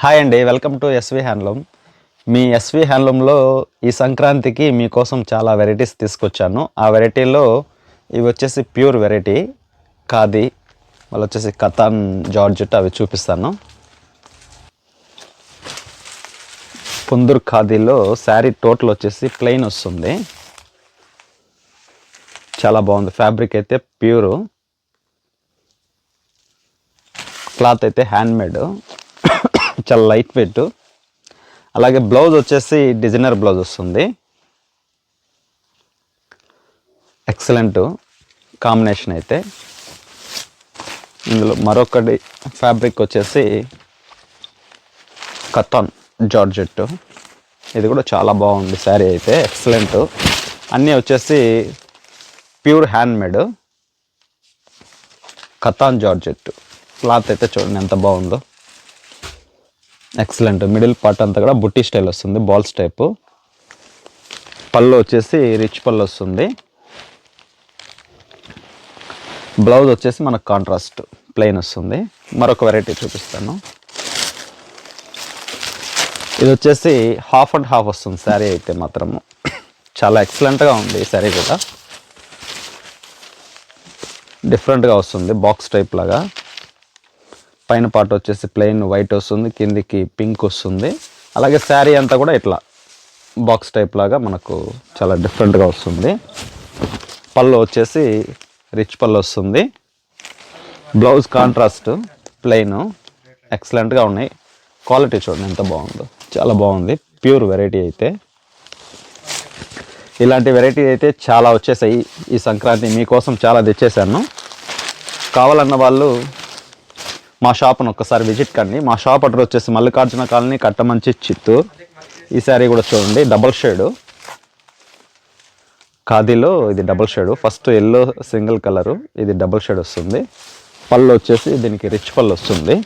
Hi అండి welcome to S V handloom. Me SV హ్యాండ్లూమ్లో ఈ సంక్రాంతికి మీకోసం చాలా వెరైటీస్ తీసుకొచ్చాను. ఆ వెరైటీలో ఇవి వచ్చేసి ప్యూర్ వెరైటీ ఖాదీ మళ్ళీ వచ్చేసి కథాన్ జార్జెట్ అవి చూపిస్తాను. పుందూర్ ఖాదీలో శారీ టోటల్ వచ్చేసి ప్లెయిన్ వస్తుంది. చాలా బాగుంది ఫ్యాబ్రిక్ అయితే ప్యూరు. క్లాత్ అయితే హ్యాండ్మేడ్. చాలా లైట్ వెయిట్ అలాగే బ్లౌజ్ వచ్చేసి డిజైనర్ బ్లౌజ్ వస్తుంది. ఎక్సలెంట్ కాంబినేషన్ అయితే. ఇందులో మరొకటి ఫ్యాబ్రిక్ వచ్చేసి కథాన్ జార్జెట్. ఇది కూడా చాలా బాగుంది శారీ అయితే. ఎక్సలెంట్ అన్నీ వచ్చేసి pure handmade katan georgette. Cloth అయితే చూడండి ఎంత బాగుందో. ఎక్సలెంట్ మిడిల్ పార్ట్ అంతా కూడా బుట్టి స్టైల్ వస్తుంది బాల్స్ టైపు పళ్ళు వచ్చేసి రిచ్ పళ్ళు వస్తుంది. బ్లౌజ్ వచ్చేసి మనకు కాంట్రాస్ట్ ప్లెయిన్ వస్తుంది. మరొక వెరైటీ చూపిస్తాను. ఇది వచ్చేసి హాఫ్ అండ్ హాఫ్ వస్తుంది శారీ అయితే మాత్రము. చాలా ఎక్సలెంట్గా ఉంది ఈ శారీ కూడా. డిఫరెంట్గా వస్తుంది బాక్స్ టైప్ లాగా. పైన పార్ట్ వచ్చేసి ప్లెయిన్ వైట్ వస్తుంది కిందికి పింక్ వస్తుంది. అలాగే శారీ అంతా కూడా ఇట్లా బాక్స్ టైప్ లాగా మనకు చాలా డిఫరెంట్గా వస్తుంది. పళ్ళు వచ్చేసి రిచ్ పళ్ళు వస్తుంది. బ్లౌజ్ కాంట్రాస్ట్ ప్లెయిన్ ఎక్సలెంట్గా ఉన్నాయి. క్వాలిటీ చూడండి ఎంత బాగుందో. చాలా బాగుంది. ప్యూర్ వెరైటీ అయితే. ఇలాంటి వెరైటీ అయితే చాలా వచ్చేసాయి. ఈ సంక్రాంతి మీకోసం చాలా తెచ్చేసాను కావాలన్న వాళ్ళు మా షాప్ను ఒక్కసారి విజిట్ కండి. మా షాప్ అడ్రస్ వచ్చేసి మల్లికార్జున కాలనీ కట్టమంచి చిత్తూరు. ఈ శారీ కూడా చూడండి. డబల్ షేడు ఖాదీలో ఇది double shade first yellow single colour ఇది డబల్ షేడ్ వస్తుంది. పళ్ళు వచ్చేసి దీనికి రిచ్ పళ్ళు వస్తుంది.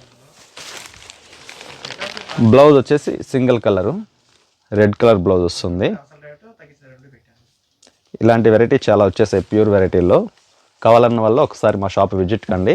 బ్లౌజ్ వచ్చేసి single colour red colour blouse వస్తుంది. ఇలాంటి వెరైటీ చాలా వచ్చేసాయి. ప్యూర్ వెరైటీలో కావాలన్న వల్ల ఒకసారి మా షాప్ విజిట్ కండి.